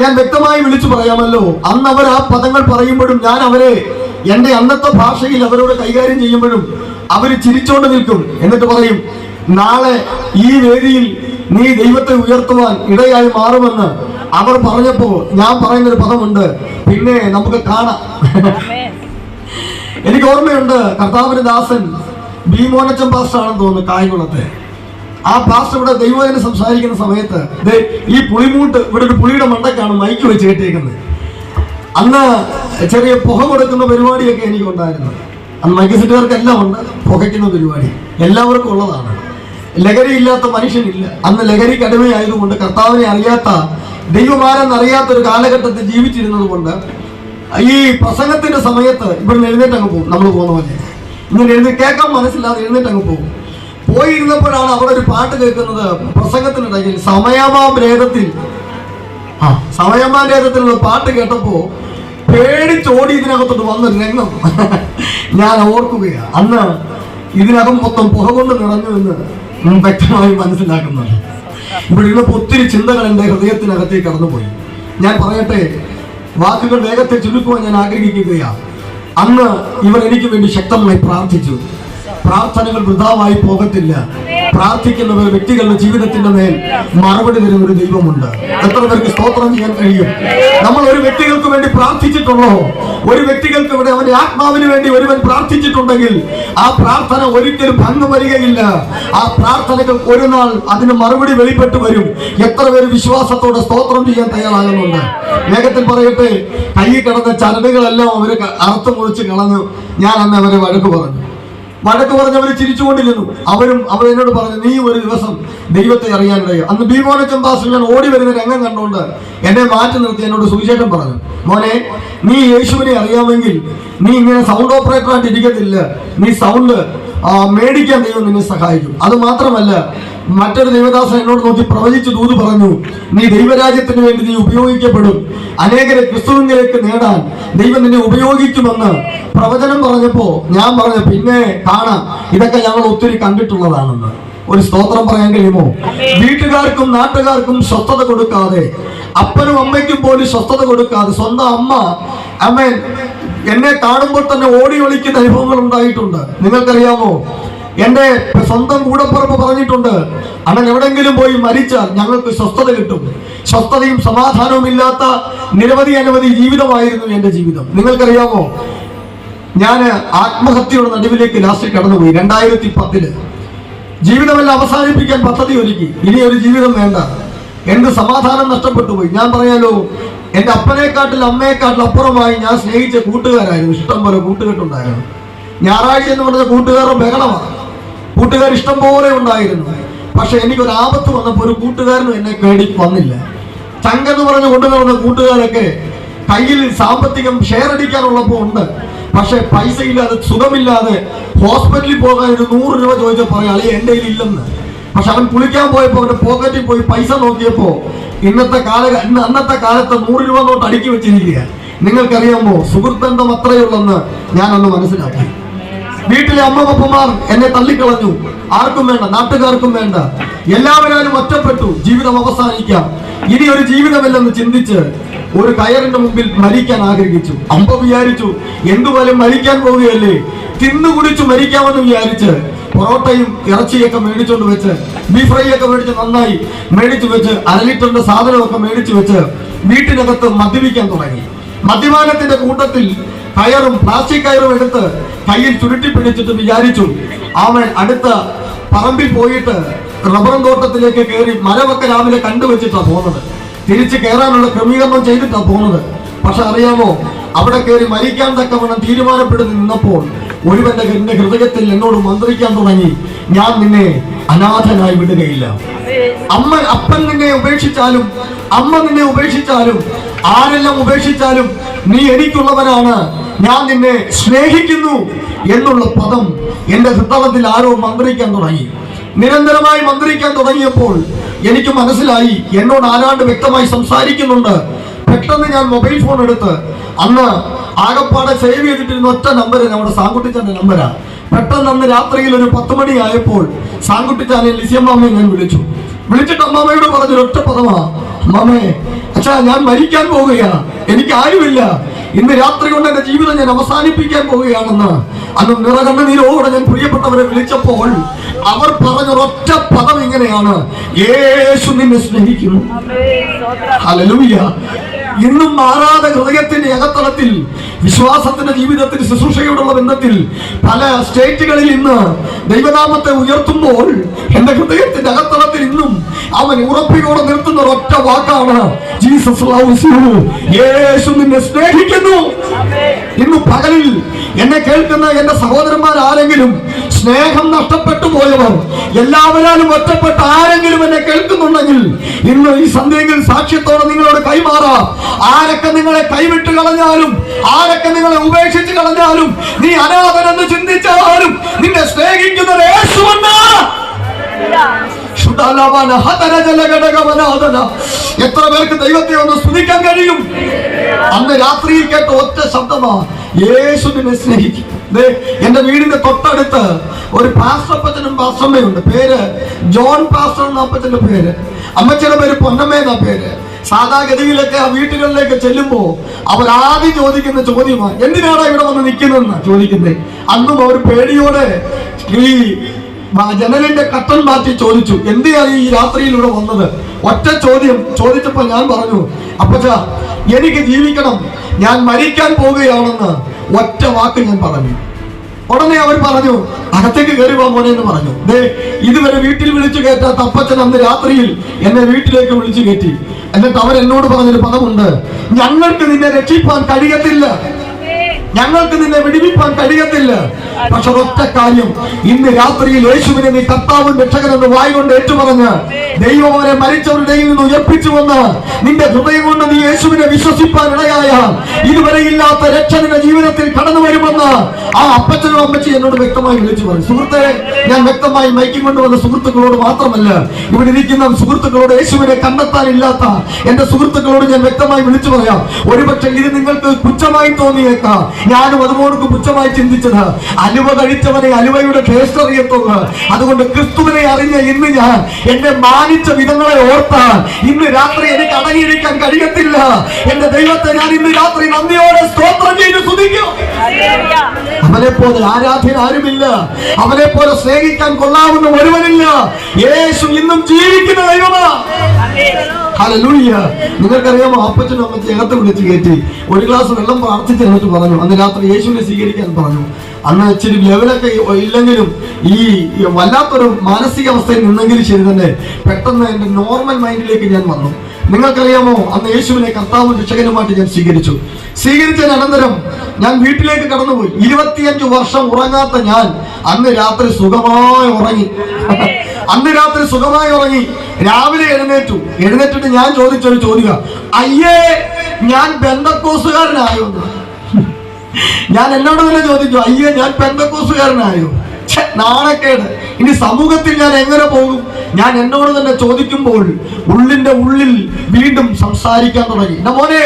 ഞാൻ വ്യക്തമായി വിളിച്ചു പറയാമല്ലോ അന്ന് അവർ ആ പദങ്ങൾ പറയുമ്പോഴും ഞാൻ അവരെ എന്റെ അന്നത്തെ ഭാഷയിൽ അവരോട് കൈകാര്യം ചെയ്യുമ്പോഴും അവർ ചിരിച്ചോണ്ട് നിൽക്കും. എന്നിട്ട് പറയും നാളെ ഈ വേദിയിൽ നീ ദൈവത്തെ ഉയർത്തുവാൻ ഇടയായി മാറുമെന്ന് അവർ പറഞ്ഞപ്പോ ഞാൻ പറയുന്ന ഒരു പദമുണ്ട്. പിന്നെ നമുക്ക് കാണാം. എനിക്ക് ഓർമ്മയുണ്ട് കർത്താവിന് ദാസൻ ഭീമോനച്ചൻ പാസ്റ്റർ ആണെന്ന് തോന്നുന്നു കായംകുളത്തെ. ആ പാസ്റ്റർ ഇവിടെ ദൈവജന സംസാരിക്കുന്ന സമയത്ത് ഈ പുളിമൂട്ട് ഇവിടെ ഒരു പുളിയുടെ മണ്ടക്കാണ് മൈക്ക് വെച്ച് കെട്ടിയേക്കുന്നത്. അന്ന് ചെറിയ പുക കൊടുക്കുന്ന പരിപാടിയൊക്കെ എനിക്കുണ്ടായിരുന്നു. അന്ന് മൈക്ക് സെറ്റുകാർക്കെല്ലാം ഉണ്ട്. പുകയ്ക്കുന്ന പരിപാടി. എല്ലാവർക്കും ഉള്ളതാണ്. ലഹരി ഇല്ലാത്ത മനുഷ്യനില്ല. അന്ന് ലഹരി കടുമയായതുകൊണ്ട് കർത്താവിനെ അറിയാത്ത ദൈവമാരെന്ന് അറിയാത്ത ഒരു കാലഘട്ടത്തിൽ ജീവിച്ചിരുന്നത് കൊണ്ട് ഈ പ്രസംഗത്തിന്റെ സമയത്ത് ഇവിടെ എഴുന്നേറ്റ് അങ്ങ് പോകും. നമ്മൾ പോകുന്ന പോലെ. ഇങ്ങനെ എഴുതി കേൾക്കാൻ മനസ്സില്ലാതെ എഴുന്നേറ്റ് അങ്ങ് പോകും. പോയിരുന്നപ്പോഴാണ് അവിടെ ഒരു പാട്ട് കേൾക്കുന്നത് പ്രസംഗത്തിനിടയിൽ സമയമാഭേദത്തിൽ ആ സമയമാ ഭേദത്തിലുള്ള പാട്ട് കേട്ടപ്പോ പേടിച്ചോടി ഇതിനകത്തോട്ട് വന്ന രംഗം. ഞാൻ ഓർക്കുകയാണ് അന്ന് ഇതിനകം മൊത്തം പുക കൊണ്ട് നിറഞ്ഞു എന്ന് വ്യക്തമായി മനസ്സിലാക്കുന്നുണ്ട് ഇവിടെ ഇരുന്നപ്പോൾ ഒത്തിരി ചിന്തകൾ എന്റെ ഹൃദയത്തിനകത്തേക്ക് കടന്നുപോയി. ഞാൻ പറയട്ടെ വാക്കുകൾ വേഗത്തെ ചുരുക്കുവാൻ ഞാൻ ആഗ്രഹിക്കുകയാണ് അന്ന് ഇവർ എനിക്ക് വേണ്ടി ശക്തമായി പ്രാർത്ഥിച്ചു. പ്രാർത്ഥനകൾ വൃതാവായി പോകത്തില്ല. പ്രാർത്ഥിക്കുന്നവർ വ്യക്തികളുടെ ജീവിതത്തിന്റെ മേൽ മറുപടി തരുന്ന ഒരു ദൈവമുണ്ട്. എത്ര പേർക്ക് സ്തോത്രം ചെയ്യാൻ കഴിയും? നമ്മൾ ഒരു വ്യക്തികൾക്ക് വേണ്ടി പ്രാർത്ഥിച്ചിട്ടുള്ളോ ഒരു വ്യക്തികൾക്ക് ഇവിടെ അവന്റെ ആത്മാവിന് വേണ്ടി ഒരുവൻ പ്രാർത്ഥിച്ചിട്ടുണ്ടെങ്കിൽ ആ പ്രാർത്ഥന ഒരിക്കലും ഭംഗം വരികയില്ല. ആ പ്രാർത്ഥനകൾ ഒരു നാൾ അതിന് മറുപടി വെളിപ്പെട്ടു വരും. എത്ര പേര് വിശ്വാസത്തോടെ സ്തോത്രം ചെയ്യാൻ തയ്യാറാകുന്നുണ്ട്? വേഗത്തിൽ പറയട്ടെ കൈ കിടന്ന ചരടുകളെല്ലാം അവർ അറുത്ത് മുറിച്ച് കളഞ്ഞു. ഞാൻ അന്ന് അവരെ വഴക്ക് പറഞ്ഞു. വഴക്ക് പറഞ്ഞവർ ചിരിച്ചുകൊണ്ടിരുന്നു. അവരും അവർ എന്നോട് പറഞ്ഞു നീ ഒരു ദിവസം ദൈവത്തെ അറിയാനിടയോ അന്ന് ഭീമോനെ ചമ്പാസ് ഞാൻ ഓടി വരുന്ന രംഗം കണ്ടുകൊണ്ട് എന്നെ മാറ്റി നിർത്തി എന്നോട് സുവിശേഷം പറഞ്ഞു. മോനെ നീ യേശുവിനെ അറിയാമെങ്കിൽ നീ ഇങ്ങനെ സൗണ്ട് ഓപ്പറേറ്റർ ആയിട്ട് ഇരിക്കത്തില്ല. നീ സൗണ്ട് മേടിക്കാൻ ദൈവം നിന്നെ സഹായിക്കും. അത് മാത്രമല്ല മറ്റൊരു ദൈവദാസൻ എന്നോട് നോക്കി പ്രവചിച്ചു ദൂത് പറഞ്ഞു നീ ദൈവരാജ്യത്തിന് വേണ്ടി നീ ഉപയോഗിക്കപ്പെടും. അനേകരെ ക്രിസ്തുവിലേക്ക് നേടാൻ ദൈവം നിന്നെ ഉപയോഗിക്കുമെന്ന് പ്രവചനം പറഞ്ഞപ്പോ ഞാൻ പറഞ്ഞു പിന്നെ കാണാം. ഇതൊക്കെ ഞങ്ങൾ ഒത്തിരി കണ്ടിട്ടുള്ളതാണെന്ന്. ഒരു സ്തോത്രം പറയാൻ കഴിയുമോ? വീട്ടുകാർക്കും നാട്ടുകാർക്കും സ്വസ്ഥത കൊടുക്കാതെ അപ്പനും അമ്മയ്ക്കും പോലും സ്വസ്ഥത കൊടുക്കാതെ സ്വന്തം അമ്മ അമ്മ എന്നെ കാണുമ്പോൾ തന്നെ ഓടി ഒളിക്കുന്ന അനുഭവങ്ങൾ ഉണ്ടായിട്ടുണ്ട്. നിങ്ങൾക്കറിയാമോ? എന്റെ സ്വന്തം കൂടപ്പുറപ്പ് പറഞ്ഞിട്ടുണ്ട്. അവൻ എവിടെങ്കിലും പോയി മരിച്ചാൽ ഞങ്ങൾക്ക് സ്വസ്ഥത കിട്ടും. സ്വസ്ഥതയും സമാധാനവും ഇല്ലാത്ത നിരവധി അനവധി ജീവിതമായിരുന്നു എന്റെ ജീവിതം. നിങ്ങൾക്കറിയാമോ? ഞാൻ ആത്മഹത്യയുടെ നടുവിലേക്ക് ലാസ്റ്റ് കടന്നുപോയി രണ്ടായിരത്തി പത്തിൽ ജീവിതമെല്ലാം അവസാനിപ്പിക്കാൻ പദ്ധതി ഒരുക്കി. ഇനി ഒരു ജീവിതം വേണ്ട. എന്ത് സമാധാനം നഷ്ടപ്പെട്ടു പോയി ഞാൻ പറയാലോ എന്റെ അപ്പനെക്കാട്ടിൽ അമ്മയെക്കാട്ടിൽ അപ്പുറമായി ഞാൻ സ്നേഹിച്ച കൂട്ടുകാരായിരുന്നു. ഇഷ്ടം പോലെ കൂട്ടുകെട്ടുണ്ടായിരുന്നു. ഞായറാഴ്ച എന്ന് പറഞ്ഞ കൂട്ടുകാരുടെ ബഹളമാണ്. കൂട്ടുകാർ ഇഷ്ടം പോലെ ഉണ്ടായിരുന്നു. പക്ഷെ എനിക്കൊരു ആപത്ത് വന്നപ്പോൾ ഒരു കൂട്ടുകാരനും എന്നെ കേടി വന്നില്ല. ചങ്കെന്ന് പറഞ്ഞ് കൊണ്ടുവന്ന കൂട്ടുകാരൊക്കെ കയ്യിൽ സാമ്പത്തികം ഷെയർ അടിക്കാനുള്ളപ്പോ ഉണ്ട്. പക്ഷെ പൈസ ഇല്ലാതെ സുഖമില്ലാതെ ഹോസ്പിറ്റലിൽ പോകാൻ ഒരു നൂറ് രൂപ ചോദിച്ചപ്പോൾ പറയാം അളി എന്റെ കയ്യിൽ ഇല്ലെന്ന്. പക്ഷെ അവൻ കുളിക്കാൻ പോയപ്പോൾ അവന്റെ പോക്കറ്റിൽ പോയി പൈസ നോക്കിയപ്പോൾ ഇന്നത്തെ കാല അന്നത്തെ കാലത്ത് നൂറ് രൂപ നോട്ട് അടുക്കി വെച്ചിരിക്കുക നിങ്ങൾക്കറിയാമോ സുഹൃത്ത് ബന്ധം അത്രയുള്ളെന്ന് ഞാൻ അന്ന് മനസ്സിലാക്കി. വീട്ടിലെ അമ്മപ്പന്മാർ എന്നെ തള്ളിക്കളഞ്ഞു. ആർക്കും വേണ്ട നാട്ടുകാർക്കും വേണ്ട. എല്ലാവരും ഒറ്റപ്പെട്ടു. ജീവിതം അവസാനിക്കാം. ഇനി ഒരു ജീവിതമല്ലെന്ന് ചിന്തിച്ച് ഒരു കയറിന്റെ മുമ്പിൽ മരിക്കാൻ ആഗ്രഹിച്ചു. അമ്പ വിചാരിച്ചു എന്തുപോലെ മരിക്കാൻ പോവുകയല്ലേ? തിന്നു കുടിച്ചു മരിക്കാമെന്ന് വിചാരിച്ച് പൊറോട്ടയും ഇറച്ചിയൊക്കെ മേടിച്ചുകൊണ്ട് വെച്ച് ബീഫ് ഫ്രൈ ഒക്കെ മേടിച്ച് നന്നായി മേടിച്ചു വെച്ച് അര ലിറ്ററിന്റെ സാധനമൊക്കെ മേടിച്ചു വെച്ച് വീട്ടിനകത്ത് മദ്യപിക്കാൻ തുടങ്ങി. മദ്യപാനത്തിന്റെ കൂട്ടത്തിൽ കയറും പ്ലാസ്റ്റിക് കയറും എടുത്ത് കയ്യിൽ ചുരുട്ടി പിടിച്ചിട്ട് വിചാരിച്ചു. അവൻ അടുത്ത പറമ്പിൽ പോയിട്ട് റബ്ബർ തോട്ടത്തിലേക്ക് കയറി മരമൊക്കെ രാവിലെ കണ്ടുവച്ചിട്ടാ പോകുന്നത് തിരിച്ച് കയറാനുള്ള ക്രമീകരണം ചെയ്തിട്ടാ പോകുന്നത് പക്ഷെ അറിയാമോ അവിടെ കയറി മരിക്കാൻ തക്കവണ്ണം തീരുമാനപ്പെടുന്നു നിന്നപ്പോൾ ഒരുവന്റെ എന്റെ ഹൃദയത്തിൽ എന്നോട് മന്ത്രിക്കാൻ തുടങ്ങി ഞാൻ നിന്നെ അനാഥനായി വിടുകയില്ല. അമ്മ അപ്പൻ നിന്നെ ഉപേക്ഷിച്ചാലും അമ്മ നിന്നെ ഉപേക്ഷിച്ചാലും ആരെല്ലാം ഉപേക്ഷിച്ചാലും നീ എനിക്കുള്ളവനാണ്. ഞാൻ നിന്നെ സ്നേഹിക്കുന്നു എന്നുള്ള പദം എന്റെ ഹൃദയത്തിൽ ആരോ മന്ത്രിക്കാൻ തുടങ്ങി. നിരന്തരമായി മന്ത്രിക്കാൻ തുടങ്ങിയപ്പോൾ എനിക്ക് മനസ്സിലായി എന്നോട് ആരാണ്ട് വ്യക്തമായി സംസാരിക്കുന്നുണ്ട്. പെട്ടെന്ന് ഞാൻ മൊബൈൽ ഫോൺ എടുത്ത് അന്ന് ആകപ്പാടെ സേവ് ചെയ്തിട്ടിരുന്ന ഒറ്റ നമ്പർ നമ്മുടെ സാങ്കുട്ടിച്ചന്റെ നമ്പരാ. പെട്ടെന്ന് അന്ന് രാത്രിയിൽ ഒരു പത്ത് മണി ആയപ്പോൾ സാങ്കുട്ടിച്ചാനെ ലിസിയമ്മാമ്മയെ ഞാൻ വിളിച്ചു. വിളിച്ചിട്ട് അമ്മാമ്മയോട് പറഞ്ഞൊരു ഒറ്റ അച്ഛാ ഞാൻ മരിക്കാൻ പോവുകയാണ്. എനിക്ക് ആരുമില്ല. ഇന്ന് രാത്രി കൊണ്ട് എന്റെ ജീവിതം ഞാൻ അവസാനിപ്പിക്കാൻ പോവുകയാണെന്ന് അന്ന് നിറകണ്ണ നീരോടെ ഞാൻ പ്രിയപ്പെട്ടവരെ വിളിച്ചപ്പോൾ അവർ പറഞ്ഞൊരൊറ്റ പദം ഇങ്ങനെയാണ് യേശു നിന്നെ സ്നേഹിക്കുന്നു. ഹലലൂയ ഇന്നും മാറാതെ ഹൃദയത്തിന്റെ അകത്തളത്തിൽ വിശ്വാസത്തിന്റെ ജീവിതത്തിൽ ശുശ്രൂഷയോടുള്ള ബന്ധത്തിൽ പല സ്റ്റേറ്റുകളിൽ ഇന്ന് ദൈവനാമത്തെ ഉയർത്തുമ്പോൾ എന്റെ ഹൃദയത്തിന്റെ അകത്തളത്തിൽ ഇന്നും അവൻ ഉറപ്പിനോടെ നിർത്തുന്ന ഒറ്റ വാക്കാണ് ജീസസ് loves യേശു നിന്നെ സ്നേഹിക്കുന്നു. ഇന്ന് പകലിൽ എന്നെ കേൾക്കുന്ന എന്റെ സഹോദരന്മാർ ആരെങ്കിലും സ്നേഹം നഷ്ടപ്പെട്ടു പോയവർ എല്ലാവരും ഒറ്റപ്പെട്ട ആരെങ്കിലും എന്നെ കേൾക്കുന്നുണ്ടെങ്കിൽ ഇന്ന് ഈ സന്ധ്യയിൽ സാക്ഷ്യത്തോടെ നിങ്ങളോട് കൈമാറാം ആരൊക്കെ നിങ്ങളെ കൈവിട്ട് കളഞ്ഞാലും ആരൊക്കെ നിങ്ങളെ ഉപേക്ഷിച്ച് കളഞ്ഞാലും നീ അനാഥനെന്ന് ചിന്തിച്ചാലും നിന്നെ സ്നേഹിക്കുന്ന. എത്ര പേർക്ക് ദൈവത്തെ ഒന്ന് സ്തുതിക്കാൻ കഴിയും? അന്ന് രാത്രിയിൽ കേട്ട ഒറ്റ ശബ്ദമാ. യേശുവിനെ സ്നേഹിക്കും. എന്റെ വീടിന്റെ തൊട്ടടുത്ത് ഒരു പാസ്റ്റപ്പച്ചനും പാസ്റ്റമ്മയുണ്ട് പേര് ജോൺ പാസ്റ്റർ എന്ന അപ്പച്ചന്റെ പേര്. അമ്മച്ചിയുടെ പേര് പൊന്നമ്മ എന്ന പേര്. സാധാഗതിയിലൊക്കെ ആ വീട്ടുകളിലേക്ക് ചെല്ലുമ്പോ അവർ ആദ്യം ചോദിക്കുന്ന ചോദ്യമാണ് എന്തിനാണ് ഇവിടെ വന്ന് നിൽക്കുന്നതെന്ന് ചോദിക്കുന്നത് അന്നും അവർ പേടിയോടെ ഈ ജനലിന്റെ കട്ടൻ മാറ്റി ചോദിച്ചു എന്തിനാണ് ഈ രാത്രിയിൽ ഇവിടെ വന്നത്? ഒറ്റ ചോദ്യം ചോദിച്ചപ്പോൾ ഞാൻ പറഞ്ഞു അപ്പച്ച എനിക്ക് ജീവിക്കണം. ഞാൻ മരിക്കാൻ പോവുകയാണെന്ന് ഒറ്റ വാക്ക് ഞാൻ പറഞ്ഞു. ഉടനെ അവർ പറഞ്ഞു അകത്തേക്ക് കയറി മോനെ എന്ന് പറഞ്ഞു. ദേ ഇതുവരെ വീട്ടിൽ വിളിച്ചു കയറ്റാത്ത അപ്പച്ചൻ അന്ന് രാത്രിയിൽ എന്നെ വീട്ടിലേക്ക് വിളിച്ചു കയറ്റി എന്നിട്ട് അവർ എന്നോട് പറഞ്ഞൊരു പദമുണ്ട് ഞങ്ങൾക്ക് നിന്നെ രക്ഷിപ്പാൻ കഴിയത്തില്ല. ഞങ്ങൾക്ക് നിന്നെ വിടിവിപ്പാൻ കഴിയത്തില്ല. പക്ഷെ ഒറ്റ കാര്യം ഇന്ന് രാത്രിയിൽ യേശുവിനെ നീ കർത്താവും രക്ഷകനെന്ന് വായി കൊണ്ട് ഏറ്റുപറഞ്ഞ് ദൈവം അവരെ മരിച്ചവരുടെ നിന്ന് ഉയർപ്പിച്ചു വന്ന് നിന്റെ ഹൃദയം കൊണ്ട് നീ യേശുവിനെ വിശ്വസിപ്പാൻ ഇടയായ ഇതുവരെ ഇല്ലാത്ത രക്ഷകന്റെ ജീവിതത്തിൽ കടന്നു വരുമെന്ന് ആ അപ്പച്ചനും അമ്മച്ചി എന്നോട് വ്യക്തമായി വിളിച്ചു പറഞ്ഞു. സുഹൃത്തെ ഞാൻ വ്യക്തമായി മൈക്കും കൊണ്ടുവന്ന സുഹൃത്തുക്കളോട് മാത്രമല്ല ഇവിടെ ഇരിക്കുന്ന സുഹൃത്തുക്കളോട് യേശുവിനെ കണ്ടെത്താനില്ലാത്ത എന്റെ സുഹൃത്തുക്കളോട് ഞാൻ വ്യക്തമായി വിളിച്ചു പറയാം. ഒരുപക്ഷെ ഇത് നിങ്ങൾക്ക് പുച്ഛമായി തോന്നിയേക്കാം. ഞാനും അതുപോലെ പുച്ഛമായി ചിന്തിച്ചത് അലുവ കഴിച്ചവനെ അലുവയുടെ ടേസ്റ്റ് അറിയത്തുള്ളൂ അതുകൊണ്ട് ക്രിസ്തുവിനെ അറിഞ്ഞ ഇന്ന് ഞാൻ എന്റെ മാനിച്ച വിധങ്ങളെ ഓർത്താൽ ഇന്ന് രാത്രി എനിക്ക് അടങ്ങിയിരിക്കാൻ കഴിയത്തില്ല. എന്റെ ദൈവത്തെ ഞാൻ ഇന്ന് രാത്രി നന്ദിയോടെ സ്തോത്രം ചെയ്ത് സ്തുതിക്കും. അവനെ പോലെ ആരാധ്യൻ ആരുമില്ല. അവനെ പോലെ സ്നേഹിക്കാൻ കൊള്ളാവുന്ന ഒരുവനില്ല. യേശു ഇന്നും ജീവിക്കുന്ന ദൈവമാ. ഹല്ലേലൂയ. നിങ്ങൾക്കറിയാമോ അപ്പച്ചനും അമ്മച്ചി അകത്ത് വിളിച്ച് കയറ്റി ഒരു ഗ്ലാസ് വെള്ളം പ്രാർത്ഥിച്ച് എന്നിട്ട് പറഞ്ഞു. അന്ന് രാത്രി യേശുവിനെ സ്വീകരിക്കാൻ പറഞ്ഞു. അന്ന് ഇച്ചിരി ലെവലൊക്കെ ഇല്ലെങ്കിലും ഈ വല്ലാത്തൊരു മാനസികാവസ്ഥയിൽ നിന്നെങ്കിലും ശരി തന്നെ പെട്ടെന്ന് എന്റെ നോർമൽ മൈൻഡിലേക്ക് ഞാൻ വന്നു. നിങ്ങൾക്കറിയാമോ അന്ന് യേശുവിനെ കർത്താവും രക്ഷകനുമായിട്ട് ഞാൻ സ്വീകരിച്ചു. സ്വീകരിച്ചതിന് അനന്തരം ഞാൻ വീട്ടിലേക്ക് കടന്നുപോയി. ഇരുപത്തിയഞ്ച് വർഷം ഉറങ്ങാത്ത ഞാൻ അന്ന് രാത്രി സുഖമായി ഉറങ്ങി. അന്ന് രാത്രി സുഖമായി ഉറങ്ങി. രാവിലെ എഴുന്നേറ്റു. എഴുന്നേറ്റിട്ട് ഞാൻ ചോദിച്ചൊരു ചോദ്യം അയ്യേ ഞാൻ ബന്ധക്കോസുകാരനായോ ഞാൻ എന്നോട് തന്നെ ചോദിച്ചു അയ്യേ ഞാൻ ബന്ധക്കോസുകാരനായോ നാണക്കേട്. ഇനി സമൂഹത്തിൽ ഞാൻ എങ്ങനെ പോകും? ഞാൻ എന്നോട് തന്നെ ചോദിക്കുമ്പോൾ ഉള്ളിന്റെ ഉള്ളിൽ വീണ്ടും സംസാരിക്കാൻ തുടങ്ങി. എന്റെ മോനെ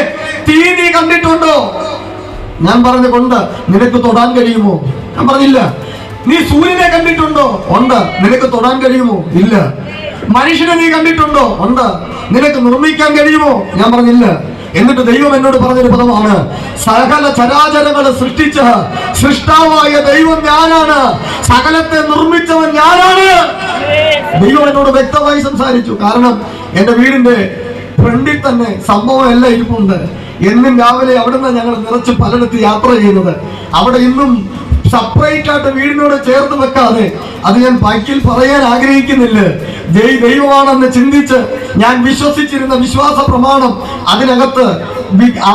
തീ നീ കണ്ടിട്ടുണ്ടോ? ഞാൻ പറഞ്ഞു കൊണ്ട് നിനക്ക് തൊടാൻ കഴിയുമോ? ഞാൻ പറഞ്ഞില്ല. നീ സൂര്യനെ കണ്ടിട്ടുണ്ടോ? ഉണ്ട്. നിനക്ക് തൊടാൻ കഴിയുമോ? ഇല്ല. മനുഷ്യനെ നീ കണ്ടിട്ടുണ്ടോ? ഉണ്ട്. നിനക്ക് നിർമ്മിക്കാൻ കഴിയുമോ? ഞാൻ പറഞ്ഞില്ല. എന്നിട്ട് ദൈവം എന്നോട് പറഞ്ഞൊരു പദമാണ് സകല ചരാചരങ്ങളെ സൃഷ്ടിച്ച സൃഷ്ടാവായ ദൈവം ഞാനാണ്. സകലത്തെ നിർമ്മിച്ചവൻ ഞാനാണ്. ദൈവം എന്നോട് വ്യക്തമായി സംസാരിച്ചു. കാരണം എന്റെ വീടിന്റെ ഫ്രണ്ടിൽ തന്നെ സംഭവം എല്ലാം ഇരിപ്പുണ്ട്. എന്നും രാവിലെ അവിടെ നിന്ന് ഞങ്ങൾ നിറച്ച് പലയിടത്ത് യാത്ര ചെയ്യുന്നത്. അവിടെ ഇന്നും സെപ്പറേറ്റ് ആയിട്ട് വീടിനോട് ചേർത്ത് വെക്കാതെ അത് ഞാൻ ബാക്കിൽ പറയാൻ ആഗ്രഹിക്കുന്നില്ല. ദൈവമാണെന്ന് ചിന്തിച്ച് ഞാൻ വിശ്വസിച്ചിരുന്ന വിശ്വാസ പ്രമാണം അതിനകത്ത്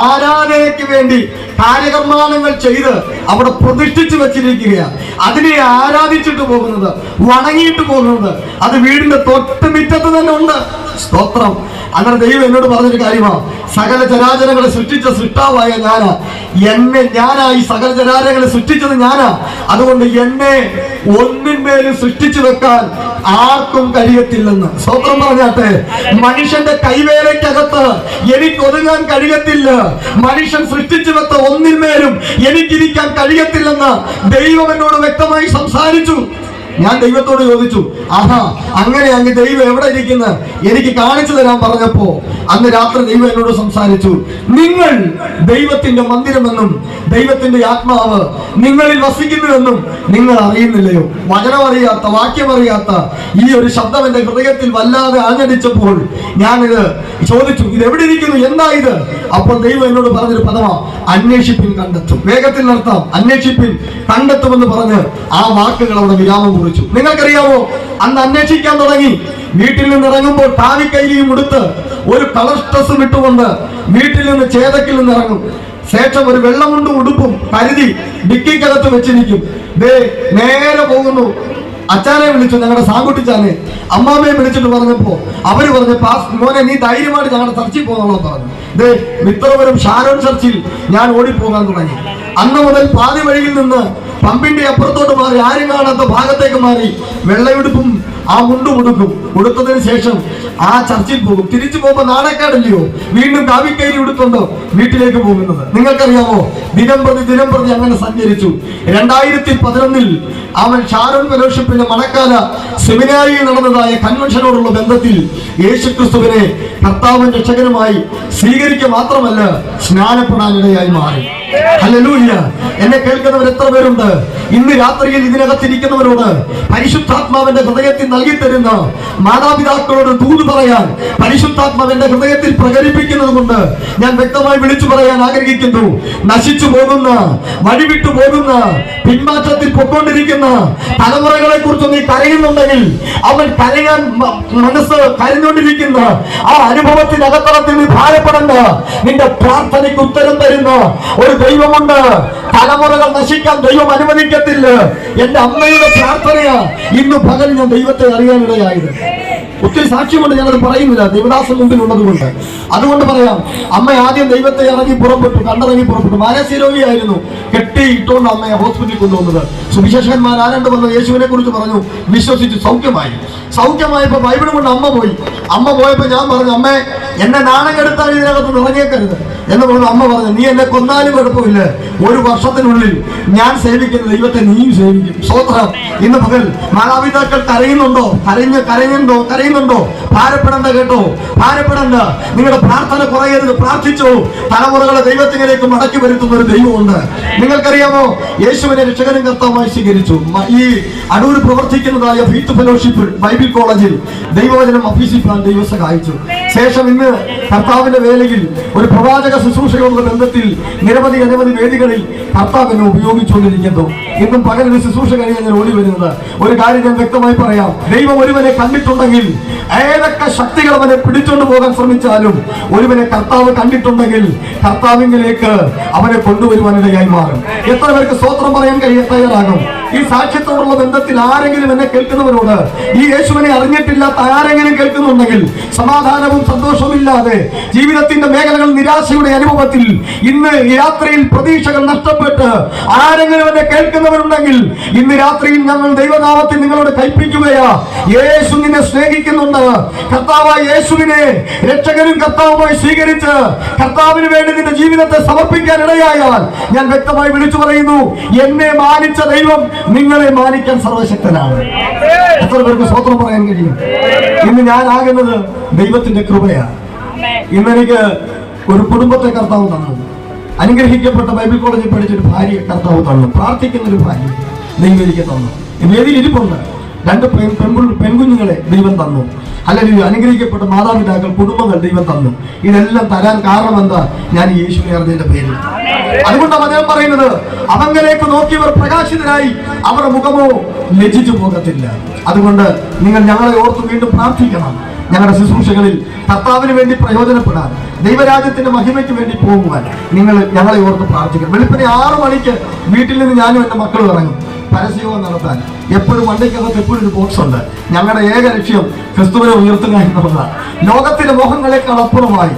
ആരാധനയ്ക്ക് വേണ്ടി കാര്യകർമാണങ്ങൾ ചെയ്ത് അവിടെ പ്രതിഷ്ഠിച്ചു വെച്ചിരിക്കുകയാണ്. അതിനെ ആരാധിച്ചിട്ട് പോകുന്നത്? വണങ്ങിയിട്ട് പോകുന്നത്. അത് വീടിന്റെ തൊട്ട് മിറ്റത്ത് തന്നെ ഉണ്ട്. സ്തോത്രം. അങ്ങനെ ദൈവം എന്നോട് പറഞ്ഞൊരു കാര്യമാണ് സകല ചരാചരങ്ങളെ സൃഷ്ടിച്ച സൃഷ്ടാവായ ഞാനാ. എന്നെ ഞാനാ ഈ സകല ചരാചരങ്ങളെ സൃഷ്ടിച്ചത് ഞാനാ. അതുകൊണ്ട് എന്നെ ഒന്നിന്മേലും സൃഷ്ടിച്ചു വെക്കാൻ ആർക്കും കഴിയത്തില്ലെന്ന്. സ്വപ്നം പറഞ്ഞാട്ടെ. മനുഷ്യന്റെ കൈവേലയ്ക്കകത്ത് എനിക്ക് ഒതുങ്ങാൻ കഴിയത്തില്ല. മനുഷ്യൻ സൃഷ്ടിച്ചു വെച്ച ഒന്നിന്മേലും എനിക്കിരിക്കാൻ കഴിയത്തില്ലെന്ന് ദൈവം എന്നോട് വ്യക്തമായി സംസാരിച്ചു. ഞാൻ ദൈവത്തോട് ചോദിച്ചു ആഹാ അങ്ങനെ അങ്ങ് ദൈവം എവിടെ ഇരിക്കുന്ന? എനിക്ക് കാണിച്ചു തരാൻ പറഞ്ഞപ്പോ അന്ന് രാത്രി ദൈവം എന്നോട് സംസാരിച്ചു നിങ്ങൾ ദൈവത്തിന്റെ മന്ദിരമെന്നും ദൈവത്തിന്റെ ആത്മാവ് നിങ്ങളിൽ വസിക്കുന്നുവെന്നും നിങ്ങൾ അറിയുന്നില്ലയോ? വചനം അറിയാത്ത വാക്യം അറിയാത്ത ഈ ഒരു ശബ്ദം എന്റെ ഹൃദയത്തിൽ വല്ലാതെ ആഞ്ഞടിച്ചപ്പോൾ ഞാനിത് ചോദിച്ചു ഇത് എവിടെ ഇരിക്കുന്നു? എന്താ ഇത്? അപ്പോൾ ദൈവം എന്നോട് പറഞ്ഞൊരു പദമാ അന്വേഷിപ്പിൻ കണ്ടെത്തും. വേഗത്തിൽ നിർത്താം അന്വേഷിപ്പിൻ കണ്ടെത്തുമെന്ന് പറഞ്ഞ് ആ വാക്കുകൾ അവിടെ വിരാമം കുറിച്ചു. നിങ്ങൾക്കറിയാമോ അന്ന് അന്വേഷിക്കാൻ തുടങ്ങി. വീട്ടിൽ നിന്ന് ഇറങ്ങുമ്പോൾ താവിക്കൈലിയും ഉടുത്ത് ഒരു കളർ ഡ്രസ്സും ഇട്ടുകൊണ്ട് വീട്ടിൽ നിന്ന് ചേതക്കിൽ നിന്ന് ഇറങ്ങും. ശേഷം ഒരു വെള്ളമുണ്ടും ഉടുപ്പും കരുതി ഡിക്കിക്കകത്ത് വെച്ചിരിക്കും. ദേ നേരെ പോകുന്നു. അച്ഛനെ വിളിച്ചു ഞങ്ങളുടെ സാങ്കുട്ടിച്ചാനെ അമ്മാമ്മയെ വിളിച്ചിട്ട് പറഞ്ഞപ്പോ അവർ പറഞ്ഞു പാസ് മോനെ നീ ധൈര്യമായിട്ട് ഞങ്ങളുടെ ചർച്ചിൽ പോകുന്നുള്ള പറഞ്ഞു. ദേ മിത്രപുരം ഷാരോൺ ചർച്ചിൽ ഞാൻ ഓടിപ്പോകാൻ തുടങ്ങി. അന്ന് മുതൽ പാതി വഴിയിൽ നിന്ന് പമ്പിന്റെ അപ്പുറത്തോട്ട് മാറി ആരും കാണാത്ത ഭാഗത്തേക്ക് മാറി വെള്ളയുടുപ്പും ആ മുണ്ടും ഉടുക്കും ഉടുത്തതിന് ശേഷം ആ ചർച്ചിൽ പോകും. തിരിച്ചു പോകുമ്പോ നാണക്കാടല്ലയോ വീണ്ടും കാവിക്കൈരി ഉടുത്തുണ്ടോ വീട്ടിലേക്ക് പോകുന്നത്. നിങ്ങൾക്കറിയാമോ? ദിനം പ്രതി ദിനം പ്രതി അങ്ങനെ സഞ്ചരിച്ചു. രണ്ടായിരത്തി പതിനൊന്നിൽ അവൻ ഷാരോൺ ഫെലോഷിപ്പിന്റെ മണക്കാല സെമിനാരിയിൽ നടന്നതായ കൺവെൻഷനോടുള്ള ബന്ധത്തിൽ യേശുക്രിസ്തുവിനെ കർത്താവൻ രക്ഷകനുമായി സ്വീകരിക്കുക മാത്രമല്ല സ്നാനപ്പെടാനിടയായി മാറി. എന്നെ കേൾക്കുന്നവർ എത്ര പേരുണ്ട്? ഇന്ന് രാത്രിയിൽ ഇതിനകത്തിരിക്കുന്നവരോട് പരിശുദ്ധാത്മാവിന്റെ ഹൃദയത്തിൽ നൽകി തരുന്ന മാതാപിതാക്കളോട് ദൂത് പറയാൻ പരിശുദ്ധാത്മാവിന്റെ ഹൃദയത്തിൽ പ്രകടിപ്പിക്കുന്നത് കൊണ്ട് ഞാൻ വ്യക്തമായി വിളിച്ചു പറയാൻ ആഗ്രഹിക്കുന്നു. നശിച്ചു പോകുന്ന വഴിവിട്ടു പോകുന്ന പിന്മാറ്റത്തിൽ പൊക്കൊണ്ടിരിക്കുന്ന തലമുറകളെ കുറിച്ച് നീ കരയുന്നുണ്ടെങ്കിൽ അവൻ കരയാൻ മനസ്സ് കരഞ്ഞുകൊണ്ടിരിക്കുന്ന ആ അനുഭവത്തിനകത്തളത്തിൽ നീ ഭാരപ്പെടേണ്ട. നിന്റെ പ്രാർത്ഥനയ്ക്ക് ഉത്തരം തരുന്ന ഒരു ദൈവമുണ്ട്. തലമുറകൾ നശിക്കാൻ ദൈവം അനുവദിക്കത്തില്ല. എന്റെ അമ്മയുടെ പ്രാർത്ഥനയാ. ഇന്ന് പകൽ ഞാൻ ദൈവത്തെ അറിയാനിടയായത് ഒത്തിരി സാക്ഷ്യമുണ്ട് ഞാനത് പറയുന്നില്ല. ദേവദാസൻ മുമ്പിൽ ഉള്ളത് കൊണ്ട് അതുകൊണ്ട് പറയാം അമ്മ ആദ്യം ദൈവത്തെ ഇറങ്ങി പുറപ്പെട്ടു കണ്ടിറങ്ങി പുറപ്പെട്ടു. മാനസികരോഗിയായിരുന്നു കെട്ടി ഇട്ടുകൊണ്ട് അമ്മയെ ഹോസ്പിറ്റലിൽ കൊണ്ടുവന്നത്. സുവിശേഷകന്മാർ ആരണ്ട് വന്ന് യേശുവിനെ കുറിച്ച് പറഞ്ഞു. വിശ്വസിച്ച് സൗഖ്യമായി. സൗഖ്യമായപ്പോൾ ബൈബിളും കൊണ്ട് അമ്മ പോയി. അമ്മ പോയപ്പോൾ ഞാൻ പറഞ്ഞു അമ്മേ എന്നെ നാണയം എടുത്താൽ ഇതിനകത്ത് ഇറങ്ങിയേക്കരുത് എന്ന് പറഞ്ഞു അമ്മ പറഞ്ഞു നീ എന്നെ കൊന്നാലും കുഴപ്പമില്ല. ഒരു വർഷത്തിനുള്ളിൽ ഞാൻ സേവിക്കുന്ന ദൈവത്തെ നീയും സേവിക്കും. സ്വോത്രം ഇന്ന് പകൽ മാതാപിതാക്കൾ കരയുന്നുണ്ടോ? കരഞ്ഞ് കരയുന്നുണ്ടോ? കരയുന്നുണ്ടോ? ഭാരപ്പെടണ്ട കേട്ടോ. ഭാരപ്പെടണ്ട. നിങ്ങളുടെ പ്രാർത്ഥന കുറയരുത്. പ്രാർത്ഥിച്ചോ. തലമുറകളെ ദൈവത്തിലേക്ക് മടക്കി വരുത്തുന്ന ഒരു ദൈവമുണ്ട്. നിങ്ങൾക്കറിയാമോ? യേശുവിനെ രക്ഷകനും കർത്താവായി സ്വീകരിച്ചു. ഈ അടൂർ പ്രവർത്തിക്കുന്നതായ ഫീത്ത് ഫെലോഷിപ്പ് ബൈബിൾ കോളേജിൽ ദൈവവചനം അഭ്യസിക്കാൻ ദൈവം സഹായിച്ചു ശേഷം ഇന്ന് കർത്താവിന്റെ വേലയിൽ ഒരു പ്രവാചക ശുശ്രൂഷയോടുള്ള ബന്ധത്തിൽ നിരവധി അനവധി വേദികളിൽ കർത്താവ് എന്നെ ഉപയോഗിച്ചുകൊണ്ടിരിക്കുന്നു. ഇന്നും പകൽ ശുശ്രൂഷ കഴിയാൻ ഞാൻ ഓടി വരുന്നത്. ഒരു കാര്യം ഞാൻ വ്യക്തമായി പറയാം. ദൈവം ഒരുവനെ കണ്ടിട്ടുണ്ടെങ്കിൽ ഏതൊക്കെ ശക്തികൾ അവനെ പിടിച്ചുകൊണ്ട് പോകാൻ ശ്രമിച്ചാലും ഒരുവനെ കർത്താവ് കണ്ടിട്ടുണ്ടെങ്കിൽ കർത്താവിംഗിലേക്ക് അവനെ കൊണ്ടുവരുവാനിടയായി മാറും. എത്ര പേർക്ക് സ്വോത്രം പറയാൻ കഴിയ തയ്യാറാകും? ഈ സാക്ഷ്യത്തോടുള്ള ബന്ധത്തിൽ ആരെങ്കിലും എന്നെ കേൾക്കുന്നവരോട് ഈ യേശുവിനെ അറിഞ്ഞിട്ടില്ലാത്ത ആരെങ്കിലും കേൾക്കുന്നുണ്ടെങ്കിൽ സമാധാനവും സന്തോഷവും ഇല്ലാതെ ജീവിതത്തിന്റെ മേഖലകൾ നിരാശയുടെ അനുഭവത്തിൽ ഇന്ന് രാത്രിയിൽ പ്രതീക്ഷകൾ നഷ്ടപ്പെട്ട് ആരെങ്കിലും എന്നെ കേൾക്കുന്നവരുണ്ടെങ്കിൽ ഇന്ന് രാത്രിയിൽ ഞങ്ങൾ ദൈവനാമത്തിൽ നിങ്ങളോട് കൽപ്പിക്കുകയാ. യേശു നിന്നെ സ്നേഹിക്കുന്നുണ്ട്. കർത്താവായ യേശുവിനെ രക്ഷകനും കർത്താവുമായി സ്വീകരിച്ച് കർത്താവിന് വേണ്ടി നിന്റെ ജീവിതത്തെ സമർപ്പിക്കാൻ ഇടയായാൽ ഞാൻ വ്യക്തമായി വിളിച്ചു പറയുന്നു എന്നെ മാനിച്ച ദൈവം നിങ്ങളെ മാനിക്കാൻ സർവശക്തനാണ്. എത്ര പേർക്ക് സ്വത്രം പറയാൻ കഴിയും? ഇന്ന് ഞാൻ ആകുന്നത് ദൈവത്തിന്റെ കൃപയാണ്. ഇന്നെനിക്ക് ഒരു കുടുംബത്തെ കർത്താവ് തന്നു അനുഗ്രഹിക്കപ്പെട്ട ബൈബിൾ കോളേജിൽ പഠിച്ചൊരു ഭാര്യ കർത്താവ് തന്നു. പ്രാർത്ഥിക്കുന്ന ഒരു ഭാര്യ ദൈവം എനിക്ക് തന്നു വേദിയിൽ ഇരിപ്പുണ്ട്. രണ്ട് പെൺകുഞ്ഞുങ്ങളെ ദൈവം തന്നു. അല്ലെങ്കിൽ അനുഗ്രഹിക്കപ്പെട്ട മാതാപിതാക്കൾ കുടുംബങ്ങൾ ദൈവം തന്നു. ഇതെല്ലാം തരാൻ കാരണം എന്താ? ഞാൻ യേശു അറിഞ്ഞതിന്റെ പേരിൽ. അതുകൊണ്ടാണ് അദ്ദേഹം പറയുന്നത് അവങ്കലേക്ക് നോക്കിയവർ പ്രകാശിതരായി അവരുടെ മുഖമോ ലജിച്ചു പോകത്തില്ല. അതുകൊണ്ട് നിങ്ങൾ ഞങ്ങളെ ഓർത്ത് വീണ്ടും പ്രാർത്ഥിക്കണം. ഞങ്ങളുടെ ശുശ്രൂഷകളിൽ കർത്താവിന് വേണ്ടി പ്രയോജനപ്പെടാൻ ദൈവരാജ്യത്തിന്റെ മഹിമയ്ക്ക് വേണ്ടി പോകുവാൻ നിങ്ങൾ ഞങ്ങളെ ഓർത്ത് പ്രാർത്ഥിക്കണം. വെളുപ്പിനെ ആറു മണിക്ക് വീട്ടിൽ നിന്ന് ഞാനും എന്റെ മക്കളും ഇറങ്ങും. പരസ്യവും നടത്താൻ. എപ്പോഴും വണ്ടിക്കകത്ത് എപ്പോഴും ഒരു ബോക്സ് ഉണ്ട്. ഞങ്ങളുടെ ഏക ലക്ഷ്യം ക്രിസ്തുവിനെ ഉയർത്തുക എന്നുള്ളതാണ്. ലോകത്തിന്റെ മോഹങ്ങളെക്കാൾ അപ്പുറമായി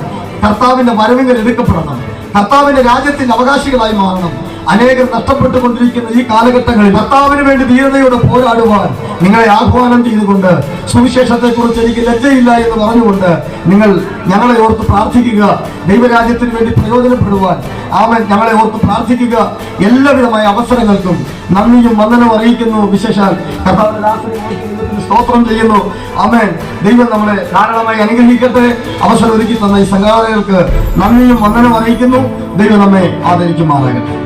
കർത്താവിന്റെ വരവിങ്ങൾ എടുക്കപ്പെടണം. കർത്താവിന്റെ രാജ്യത്തിന്റെ അവകാശികളായി മാറണം. അനേകം നഷ്ടപ്പെട്ടുകൊണ്ടിരിക്കുന്ന ഈ കാലഘട്ടങ്ങളിൽ ഭർത്താവിന് വേണ്ടി ധീരതയോടെ പോരാടുവാൻ നിങ്ങളെ ആഹ്വാനം ചെയ്തുകൊണ്ട് സുവിശേഷത്തെ കുറിച്ച് എനിക്ക് ലജ്ജയില്ല എന്ന് പറഞ്ഞുകൊണ്ട് നിങ്ങൾ ഞങ്ങളെ ഓർത്ത് പ്രാർത്ഥിക്കുക. ദൈവരാജ്യത്തിന് വേണ്ടി പ്രയോജനപ്പെടുവാൻ ആമൻ. ഞങ്ങളെ ഓർത്ത് പ്രാർത്ഥിക്കുക. എല്ലാവിധമായ അവസരങ്ങൾക്കും നന്ദിയും വന്ദനവും അറിയിക്കുന്നു. വിശേഷാൽ സ്തോത്രം ചെയ്യുന്നു. ആമേൻ. ദൈവം നമ്മളെ ധാരാളമായി അനുഗ്രഹിക്കട്ടെ. അവസരം ഒരുക്കി തന്ന ഈ സംഘാടകർക്ക് നന്ദിയും വന്ദനം അറിയിക്കുന്നു. ദൈവം നമ്മെ ആദരിക്കുമാറാകട്ടെ.